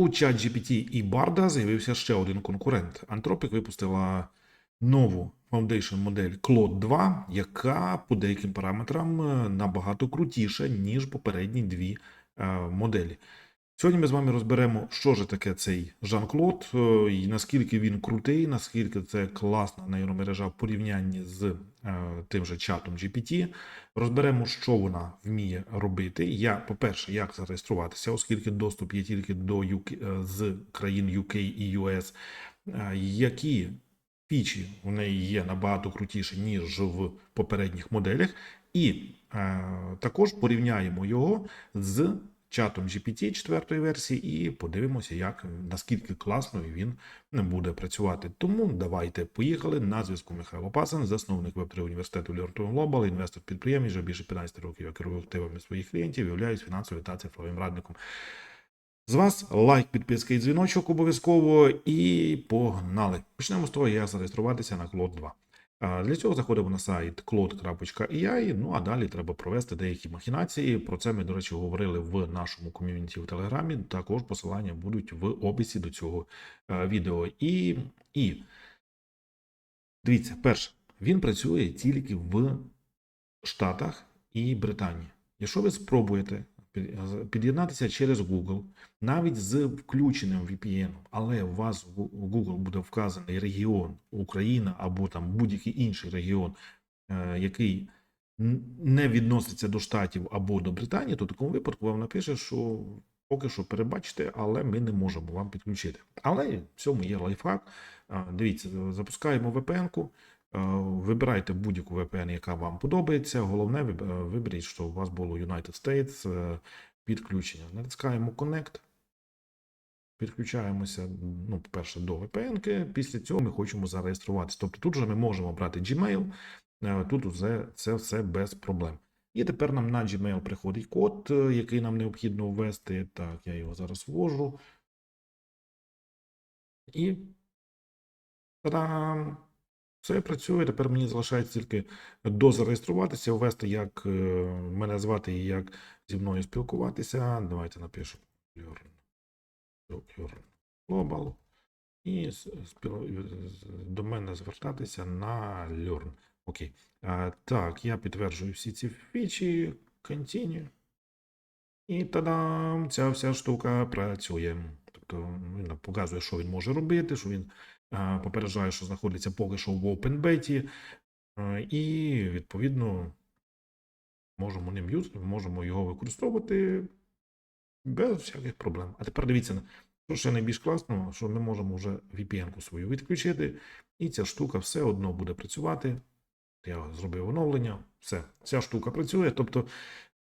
У ChatGPT і Barda з'явився ще один конкурент. Anthropic випустила нову Foundation модель Claude 2, яка по деяким параметрам е, набагато крутіша, ніж попередні дві е, моделі. Сьогодні ми з вами розберемо, що ж таке цей Жан-Клод, е, і наскільки він крутий, наскільки це класна нейромережа в порівнянні з е, тим же чатом GPT. Розберемо, що вона вміє робити. Я, по-перше, як зареєструватися, оскільки доступ є тільки до UK, е, з країн UK і US, які фічі у неї є набагато крутіші, ніж в попередніх моделях, і також порівняємо його з чатом GPT 4 версії і подивимося, як наскільки класно він буде працювати. Тому давайте поїхали. На зв'язку Михайло Пасен, засновник Web3 університету to Global, інвестор підприємець, вже більше 15 років я керую активами своїх клієнтів, являюсь фінансовим та цифровим радником. З вас лайк, підписка і дзвіночок обов'язково. І погнали. Почнемо з того, як зареєструватися на Claude 2. Для цього заходимо на сайт claude.ai, ну а далі треба провести деякі махінації. Про це ми, до речі, говорили в нашому ком'юніті в Телеграмі. Також посилання будуть в описі до цього е, відео. І, і дивіться, перше, він працює тільки в Штатах і Британії. Якщо ви спробуєте під'єднатися через Google, навіть з включеним VPN, але у вас в Google буде вказаний регіон Україна або там будь-який інший регіон, е, який не відноситься до Штатів або до Британії, то в такому випадку вам напише, що поки що перебачте, але ми не можемо вам підключити. Але в цьому є лайфхак. Е, Дивіться, запускаємо VPN-ку. Е, Вибирайте будь-яку VPN, яка вам подобається. Головне, е, виберіть, що у вас було United States е, підключення. Натискаємо Connect. Підключаємося, ну, по-перше, до VPN. Після цього ми хочемо зареєструватися. Тобто тут вже ми можемо брати Gmail, тут вже це все без проблем. І тепер нам на Gmail приходить код, який нам необхідно ввести. Так, я його зараз ввожу. І та-дам! Все працює. Тепер мені залишається тільки дозареєструватися, ввести, як е, мене звати і як зі мною спілкуватися. Давайте напишу Global. І спіл- до мене звертатися на Learn. Окей. А, так, я підтверджую всі ці фічі. Continue. І тадам, ця вся штука працює. Тобто він показує, що він може робити, що він е, попереджає, що знаходиться поки що в Open Beta, е, і відповідно можемо ним юз, можемо його використовувати без всяких проблем. А тепер дивіться, що ще найбільш класно, що ми можемо вже VPN-ку свою відключити, і ця штука все одно буде працювати. Я зробив оновлення, все, ця штука працює. Тобто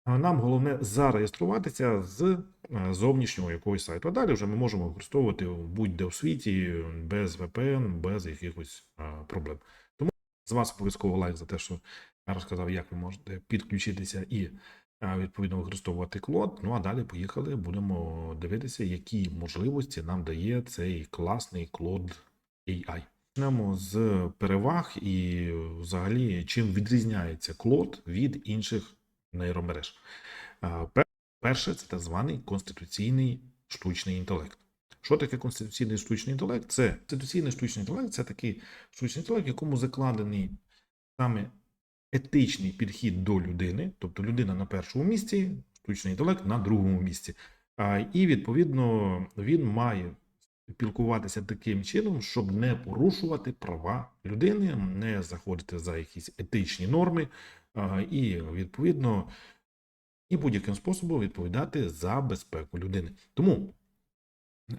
Нам головне зареєструватися з е, зовнішнього якогось сайту. А далі вже ми можемо використовувати будь-де в світі без VPN, без якихось проблем. Тому з вас обов'язково лайк за те, що я розказав, як ви можете підключитися і відповідно використовувати клод. Ну а далі поїхали. Будемо дивитися, які можливості нам дає цей класний клод AI. Почнемо з переваг і взагалі чим відрізняється клод від інших нейромереж. Перше, це так званий конституційний штучний інтелект. Що таке конституційний штучний інтелект? Це конституційний штучний інтелект це такий штучний інтелект, в якому закладений саме етичний підхід до людини, тобто людина на першому місці, штучний інтелект на другому місці. І відповідно він має спілкуватися таким чином, щоб не порушувати права людини, не заходити за якісь етичні норми, і відповідно і будь-яким способом відповідати за безпеку людини. Тому е,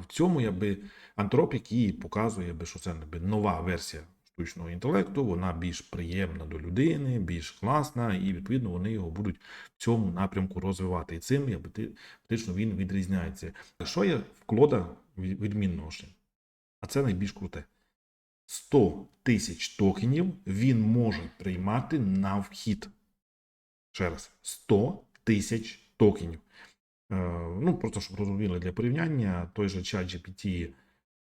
в цьому я би антропік і показує, би, що це би нова версія штучного інтелекту, вона більш приємна до людини, більш класна, і відповідно вони його будуть в цьому напрямку розвивати. І цим якби, ти- фактично він відрізняється. Що є в клода відмінного? А це найбільш круте. 100 тисяч токенів він може приймати на вхід. Ще раз, 100 тисяч токенів. Е, ну, просто щоб розуміли для порівняння, той же чат GPT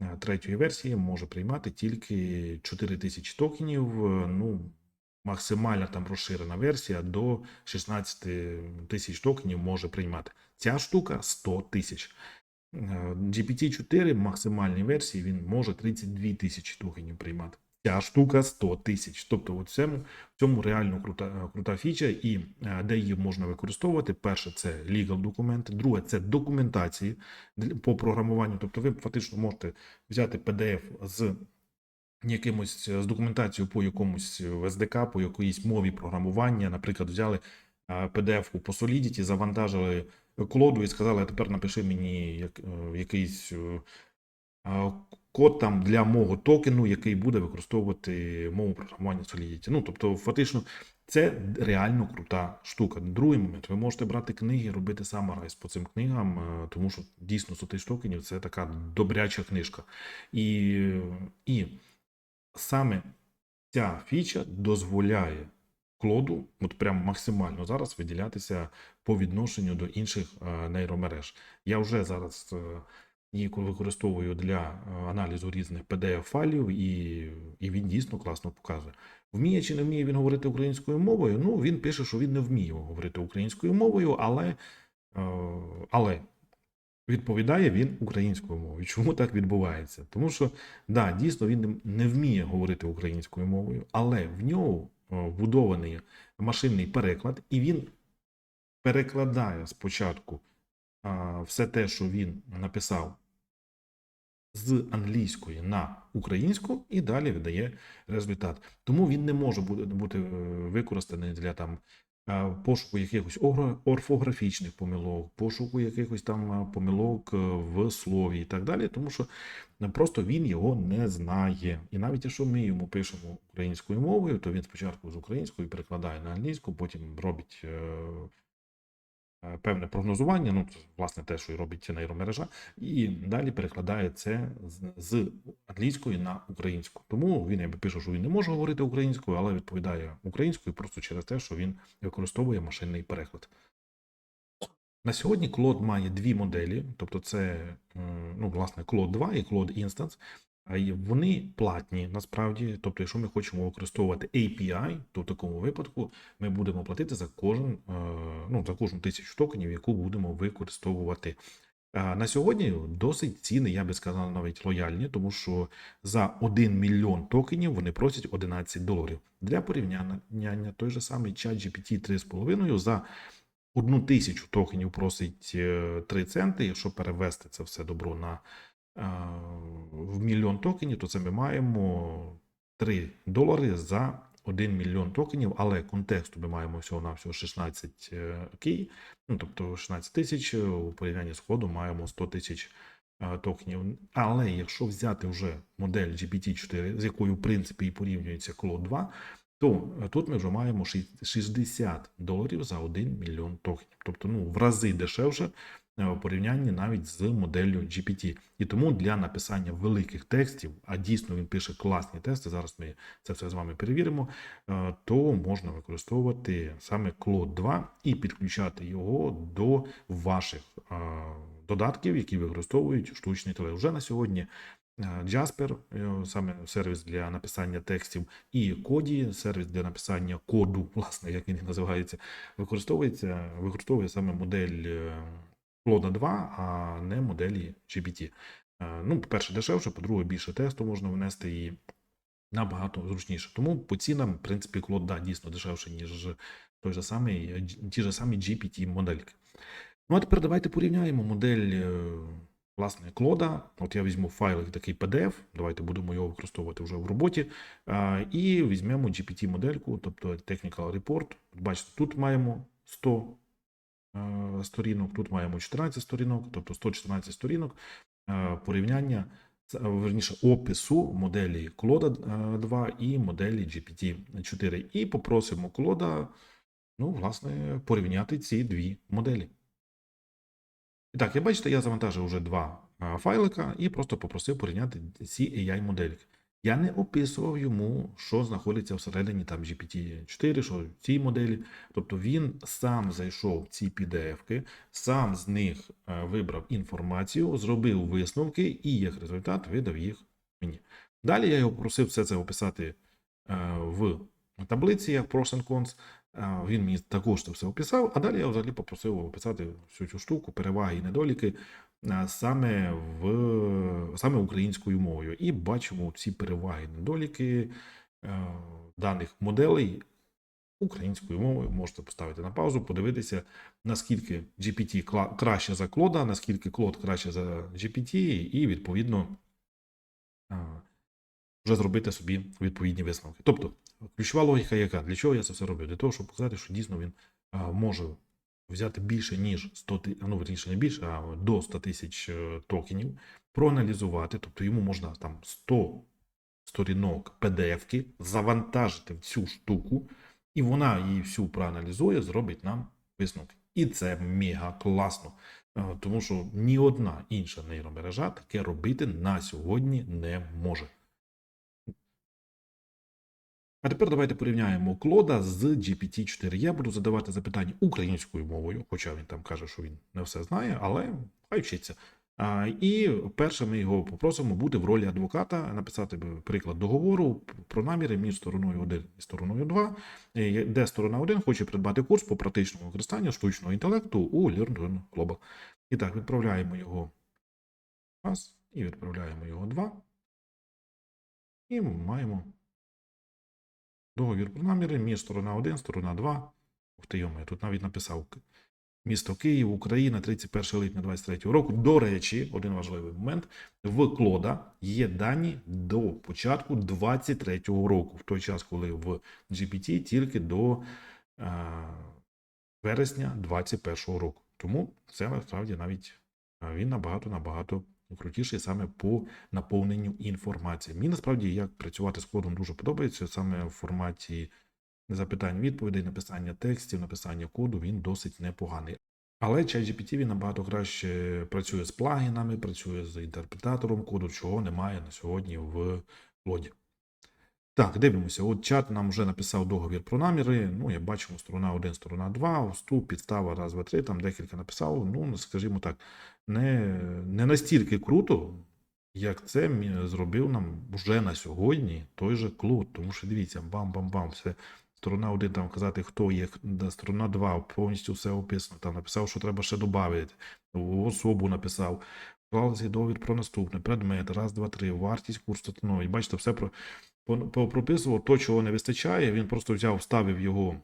е, третьої версії може приймати тільки 4 тисячі токенів. е, Ну, максимальна там розширена версія до 16 тисяч токенів може приймати. Ця штука 100 тисяч. Е, GPT-4 в максимальній версії він може 32 тисячі токенів приймати. Ця штука 100 тисяч. Тобто, у цьому, в цьому реально крута, крута фіча, і е, де її можна використовувати. Перше, це legal документи, друге, це документації по програмуванню. Тобто, ви фактично можете взяти PDF з якимось з документацією по якомусь SDK, по якоїсь мові програмування. Наприклад, взяли PDF-ку по Solidity, завантажили клоду і сказали, а тепер напиши мені е, якийсь е, код там для мого токену, який буде використовувати мову програмування Solidity. Ну, тобто, фактично, це реально крута штука. Другий момент, ви можете брати книги, робити саморайз по цим книгам, е, тому що дійсно 100 тисяч токенів це така добряча книжка. І, і саме ця фіча дозволяє клоду, от прям максимально зараз виділятися по відношенню до інших е, нейромереж. Я вже зараз е, її використовую для е, аналізу різних PDF-файлів, і, і він дійсно класно показує. Вміє чи не вміє він говорити українською мовою? Ну, він пише, що він не вміє говорити українською мовою, але, але відповідає він українською мовою. Чому так відбувається? Тому що, да, дійсно, він не- вміє говорити українською мовою, але в нього вбудований машинний переклад, і він перекладає спочатку все те, що він написав з англійської на українську, і далі видає результат. Тому він не може бути, е, використаний для там е, пошуку якихось орфографічних помилок, пошуку якихось там е, помилок е, в слові і так далі, тому що е, просто він його не знає. І навіть якщо ми йому пишемо українською мовою, то він спочатку з української перекладає на англійську, потім робить. Е, е, Певне прогнозування, ну власне те, що і робить нейромережа, і далі перекладає це з, англійської на українську. Тому він якби пише, що він не може говорити українською, але відповідає українською просто через те, що він використовує машинний переклад. На сьогодні Claude має дві моделі, тобто це ну, власне Claude 2 і Claude Instance. Вони платні насправді. Тобто, якщо ми хочемо використовувати API, то в такому випадку ми будемо платити за кожен, е, ну, за кожну тисячу токенів, яку будемо використовувати. На сьогодні досить ціни, я би сказав, навіть лояльні, тому що за 1 мільйон токенів вони просять 11 доларів. Для порівняння той же самий ChatGPT 3,5 за одну тисячу токенів просить е, 3 центи. Якщо перевести це все добро на е, в мільйон токенів, то це ми маємо 3 долари за 1 мільйон токенів, але контексту ми маємо всього на всього 16 е, кей, ну тобто 16 тисяч, е, у порівнянні з ходом маємо 100 тисяч е, токенів. Але якщо взяти вже модель GPT-4, з якою в принципі і порівнюється Claude 2, то е, тут ми вже маємо 60 доларів за 1 мільйон токенів. Тобто ну, в рази дешевше е, у порівнянні навіть з моделлю GPT. І тому для написання великих текстів, а дійсно він пише класні тексти, зараз ми це все з вами перевіримо, е, то можна використовувати саме Claude 2 і підключати його до ваших е, додатків, які використовують штучний інтелект. Вже на сьогодні Jasper, саме сервіс для написання текстів, і Коді, сервіс для написання коду, власне, як він називається, використовується, використовує саме модель е, 2, а не моделі GPT. Е, Ну, по-перше, дешевше, по-друге, більше тесту можна внести і набагато зручніше. Тому по цінам, в принципі, Claude, да, дійсно дешевше, ніж той же самий, е, ті ж самі GPT модельки. Ну, а тепер давайте порівняємо модель е, власне Клода. От я візьму файлик такий PDF, давайте будемо його використовувати вже в роботі. І візьмемо GPT-модельку, тобто Technical Report. Бачите, тут маємо 100 е, сторінок, тут маємо 14 сторінок, тобто 114 сторінок е, порівняння, е, верніше, опису моделі Клода 2 і моделі GPT-4. І попросимо Клода, ну, власне, порівняти ці дві моделі. І так, як бачите, я завантажив вже два файлика і просто попросив порівняти ці AI-модельки. Я не описував йому, що знаходиться всередині там GPT-4, що в цій моделі. Тобто він сам зайшов в ці PDF-ки, сам з них е, вибрав інформацію, зробив висновки і як результат видав їх мені. Далі я його просив все це описати е, в таблиці, як pros and cons, Він мені також це все описав, а далі я взагалі попросив описати всю цю штуку, переваги і недоліки саме в саме українською мовою. І бачимо ці переваги і недоліки даних моделей українською мовою. Можете поставити на паузу, подивитися, наскільки GPT краще за Клода, наскільки Клод краще за GPT, і відповідно вже зробити собі відповідні висновки. Тобто, ключова логіка яка? Для чого я це все роблю? Для того, щоб показати, що дійсно він може взяти більше, ніж 100 ти- ну, верніше не більше, а до 100 тисяч е, токенів, проаналізувати, тобто йому можна там 100 сторінок PDF-ки завантажити в цю штуку, і вона її всю проаналізує, зробить нам висновки. І це мега класно. Тому що ні одна інша нейромережа таке робити на сьогодні не може. А тепер давайте порівняємо Клода з GPT-4. Я буду задавати запитання українською мовою, хоча він там каже, що він не все знає, але хай вчиться. А, і перше ми його попросимо бути в ролі адвоката, написати приклад договору про наміри між стороною 1 і стороною 2, е, де сторона 1 хоче придбати курс по практичному використанню штучного інтелекту у Learn Global. І так, відправляємо його раз, і відправляємо його два. І маємо договір про наміри між сторона 1, сторона 2. Ух ти, йомо, я тут навіть написав місто Київ, Україна, 31 липня 23 року. До речі, один важливий момент. В Клода є дані до початку 23 року, в той час, коли в GPT тільки до е, вересня 21 року. Тому це насправді навіть е, він набагато набагато крутіший саме по наповненню інформації. Мені насправді як працювати з кодом дуже подобається саме в форматі запитань, відповідей, написання текстів, написання коду він досить непоганий. Але ChatGPT він набагато краще працює з плагінами, працює з інтерпретатором коду, чого немає на сьогодні в Клоді. Так, дивимося. От чат нам вже написав договір про наміри. Ну, як бачимо, сторона 1, сторона 2, вступ, підстава, раз, два, три, там декілька написав. Ну, скажімо так, не, не настільки круто, як це зробив нам вже на сьогодні той же Клод. Тому що дивіться, бам-бам-бам, все. Сторона 1 там казати, хто є, сторона 2, повністю все описано. Там написав, що треба ще додати. Особу написав. Вклалися договір про наступне, предмет, раз, два, три, вартість курсу становить. Бачите, все про, прописував то, чого не вистачає. Він просто взяв, вставив його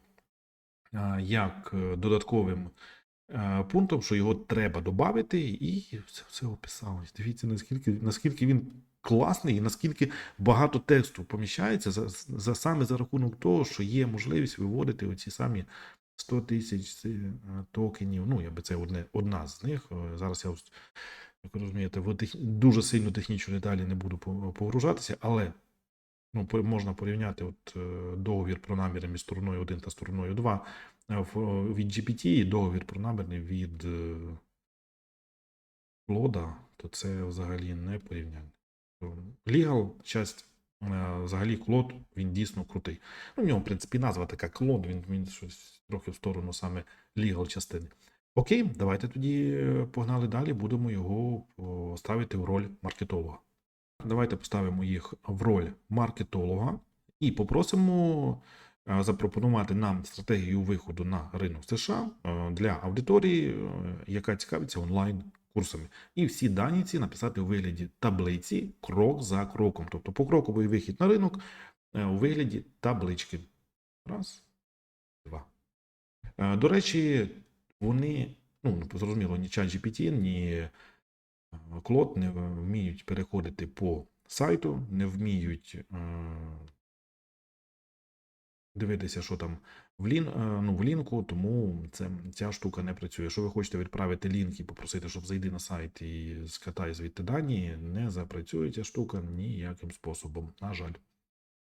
як е, додатковим е, пунктом, що його треба додати, і все, все описалось. Дивіться, наскільки, наскільки він класний і наскільки багато тексту поміщається за, за саме за рахунок того, що є можливість виводити оці самі 100 тисяч е, токенів. Ну, якби це одне, одна з них. Зараз я, як розумієте, в дуже сильно технічні деталі не буду по- погружатися, але ну, можна порівняти от, е, договір про наміри між стороною 1 та стороною 2 е, від GPT і договір про наміри від е, Клода, то це взагалі не порівняння. Legal часть, е, взагалі Клод, він дійсно крутий. Ну, в нього, в принципі, назва така Клод, він, він щось трохи в сторону саме legal частини. Окей, давайте тоді е, погнали далі, будемо його ставити в роль маркетолога. Давайте поставимо їх в роль маркетолога і попросимо е, запропонувати нам стратегію виходу на ринок США е, для аудиторії, е, яка цікавиться онлайн курсами. І всі дані ці написати у вигляді таблиці крок за кроком. Тобто покроковий вихід на ринок у вигляді таблички. Раз, два. До речі, вони, ну, зрозуміло, ні ChatGPT, ні Клод не вміють переходити по сайту, не вміють е, дивитися, що там в, лін, е, ну, в лінку, тому це, ця штука не працює. Якщо ви хочете відправити лінк і попросити, щоб зайди на сайт і скатай звідти дані, не запрацює ця штука ніяким способом. На жаль.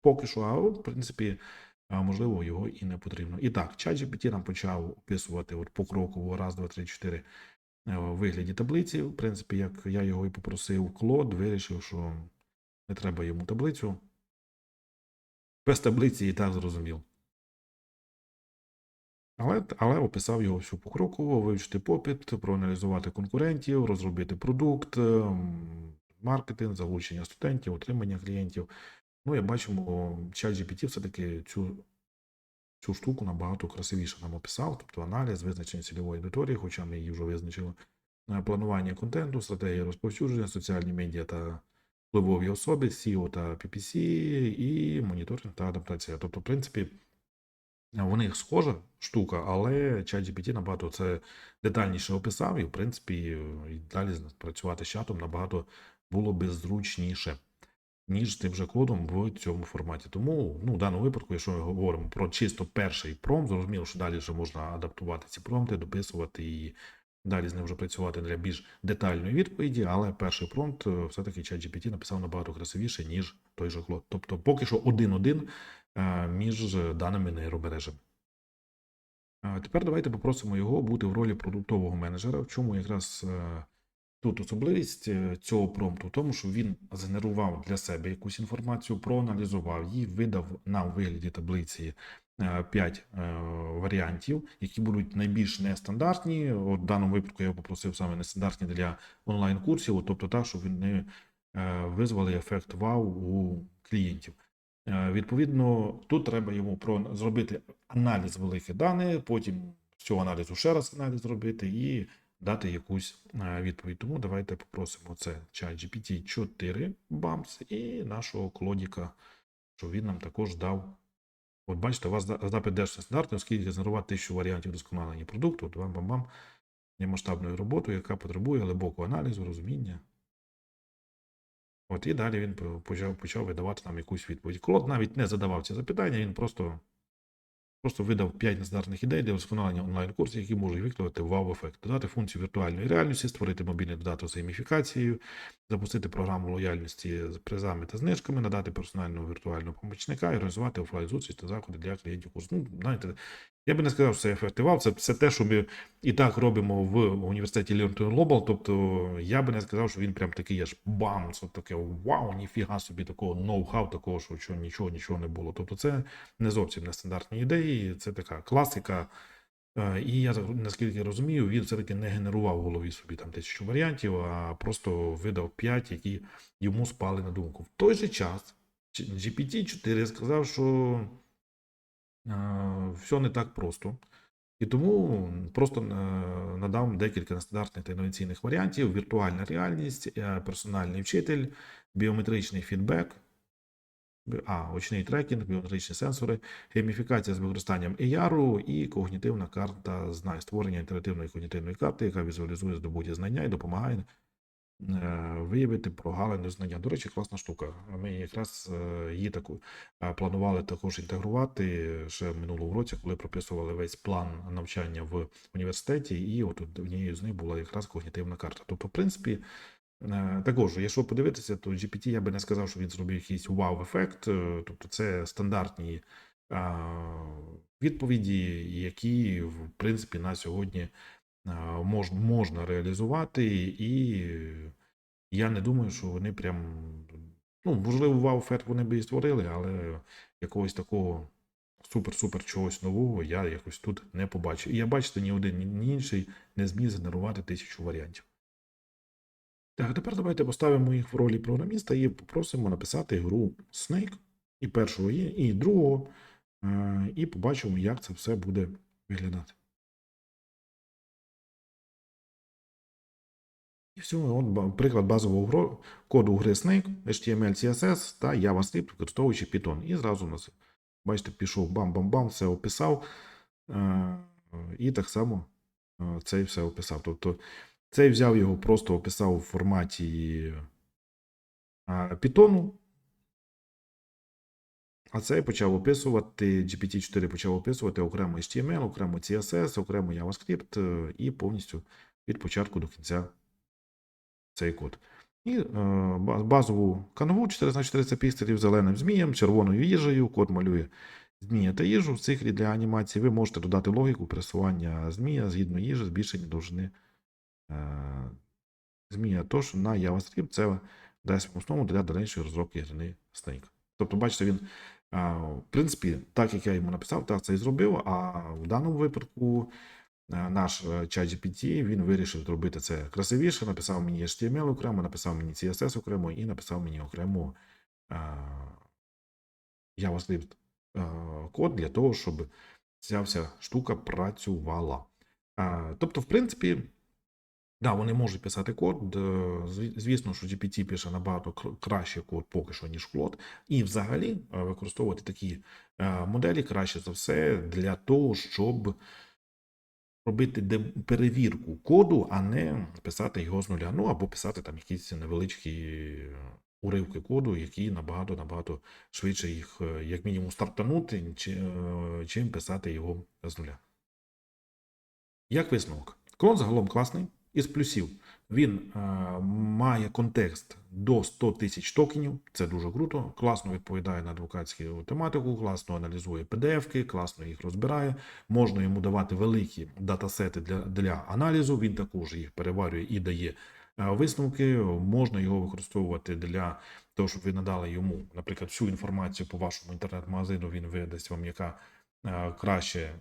Поки що, а в принципі, а, можливо, його і не потрібно. І так, ChatGPT нам почав описувати от покроково раз, два, три, чотири е, у вигляді таблиці. В принципі, як я його і попросив, Клод вирішив, що не треба йому таблицю. Без таблиці і так зрозумів. Але, але описав його всю покроково, вивчити попит, проаналізувати конкурентів, розробити продукт, ем, маркетинг, залучення студентів, отримання клієнтів. Ну, як бачимо, ChatGPT все-таки цю, цю штуку набагато красивіше нам описав, тобто аналіз, визначення цільової аудиторії, хоча ми її вже визначили, е, планування контенту, стратегія розповсюдження, соціальні медіа та впливові особи, SEO та PPC і моніторинг та адаптація. Тобто, в принципі, у них схожа штука, але ChatGPT набагато це детальніше описав, і, в принципі, і далі працювати з чатом набагато було би зручніше, ніж тим же кодом в цьому форматі. Тому, ну, в даному випадку, якщо ми говоримо про чисто перший промпт, зрозуміло, що далі вже можна адаптувати ці промпти, дописувати і далі з ним вже працювати для більш детальної відповіді, але перший промпт е, все-таки ChatGPT написав набагато красивіше, ніж той же Клод. Тобто поки що один-один е, між даними нейромережами. Тепер давайте попросимо його бути в ролі продуктового менеджера. В чому якраз е, тут особливість е, цього промпту? В тому, що він згенерував для себе якусь інформацію, проаналізував її, видав нам у вигляді таблиці 5 варіантів, які будуть найбільш нестандартні. От в даному випадку я попросив саме нестандартні для онлайн-курсів, тобто так, щоб він е, визвали ефект вау у клієнтів. Е, Відповідно, тут треба йому зробити аналіз великих даних, потім з цього аналізу ще раз аналіз зробити і дати якусь е, відповідь. Тому давайте попросимо це ChatGPT 4 бамс і нашого клодіка, щоб він нам також дав. От бачите, у вас за- запит держ стандартний, оскільки генерувати тисячу варіантів досконалення продукту, от бам-бам-бам, масштабною роботою, яка потребує глибокого аналізу, розуміння. От і далі він почав, почав видавати нам якусь відповідь. Клод навіть не задавав ці запитання, він просто, просто видав 5 нестандартних ідей для вдосконалення онлайн-курсів, які можуть викликати вау-ефект. Додати функцію віртуальної реальності, створити мобільний додаток з гейміфікацією, запустити програму лояльності з призами та знижками, надати персонального віртуального помічника і організувати офлайн зустріч та заходи для клієнтів курсу. Ну, знаєте, я би не сказав, що це ефект вау, це все те, що ми і так робимо в університеті to Global. Тобто я би не сказав, що він прям такий аж бам, це таке вау, ніфіга собі такого ноу-хау, такого, що, що нічого, нічого не було. Тобто це не зовсім нестандартні ідеї, це така класика. Е, І я наскільки розумію, він все-таки не генерував в голові собі там тисячу варіантів, а просто видав 5, які йому спали на думку. В той же час GPT-4 сказав, що все не так просто. І тому просто е, надав декілька нестандартних та інноваційних варіантів: віртуальна реальність, е, персональний вчитель, біометричний фідбек, а, очний трекінг, біометричні сенсори, гейміфікація з використанням AR і когнітивна карта знань, створення інтерактивної когнітивної карти, яка візуалізує здобуті знання і допомагає е, виявити прогалини знання. До речі, класна штука. Ми якраз е, її таку е, планували також інтегрувати ще в минулому році, коли прописували весь план навчання в університеті, і от однією з них була якраз когнітивна карта. Тобто, в принципі, е, також, якщо подивитися, то GPT я би не сказав, що він зробив якийсь вау-ефект. е, Тобто, це стандартні е, відповіді, які, в принципі, на сьогодні е, мож, можна реалізувати, і я не думаю, що вони прям. Ну, можливо, вау-ефект вони би і створили, але якогось такого супер-супер чогось нового я якось тут не побачив. І я бачите, ні один, ні- інший не зміг згенерувати тисячу варіантів. Так, тепер давайте поставимо їх в ролі програміста і попросимо написати гру Snake і першого і другого, е, і побачимо, як це все буде виглядати. І все, от приклад базового коду гри Snake, HTML, CSS та JavaScript, використовуючи Python. І зразу у нас, бачите, пішов бам-бам-бам, все описав. е, І так само е, цей все описав. Тобто цей взяв його, просто описав у форматі е, Python, а цей почав описувати, GPT-4 почав описувати окремо HTML, окремо CSS, окремо JavaScript і повністю від початку до кінця цей код. І е, базову канву 4x400 пікселів зеленим змієм, червоною їжею, код малює змія та їжу. В циклі для анімації ви можете додати логіку пересування змія згідно їжі, збільшення довжини е, змія. Тож на JavaScript це дасть основу для дальнішої розробки гри Snake. Тобто, бачите, він, е, в принципі, так як я йому написав, так це і зробив. А в даному випадку наш е, ChatGPT, він вирішив зробити це красивіше, написав мені HTML окремо, написав мені CSS окремо і написав мені окремо е, JavaScript е, код для того, щоб ця вся штука працювала. Тобто, в принципі, да, вони можуть писати код. е, Звісно, що GPT пише набагато краще код поки що, ніж Claude. І взагалі е, використовувати такі е, моделі краще за все для того, щоб робити перевірку коду, а не писати його з нуля. Ну або писати там якісь невеличкі уривки коду, які набагато набагато швидше їх, е, як мінімум, стартанути, е, чим писати його з нуля. Як висновок? Клон загалом класний. Із плюсів він е, має контекст до 100 тисяч токенів. Це дуже круто. Класно відповідає на адвокатську тематику, класно аналізує PDF-ки, класно їх розбирає. Можна йому давати великі датасети для, для аналізу. Він також їх переварює і дає е, висновки. Можна його використовувати для того, щоб ви надали йому, наприклад, всю інформацію по вашому інтернет-магазину. Він видасть вам, яка е, краще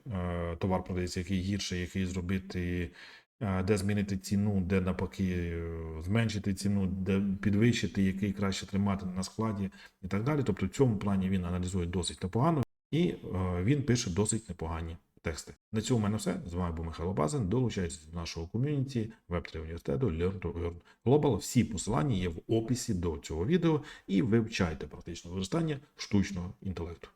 товар продається, який гірше, який зробити, де змінити ціну, де навпаки е, зменшити ціну, де підвищити, який краще тримати на складі і так далі. Тобто в цьому плані він аналізує досить непогано і е, він пише досить непогані тексти. На цьому в мене все. З вами був Михайло Базин. Долучайтесь до нашого ком'юніті Web3 університету Learn to Earn Global. Всі посилання є в описі до цього відео і вивчайте практичне використання штучного інтелекту.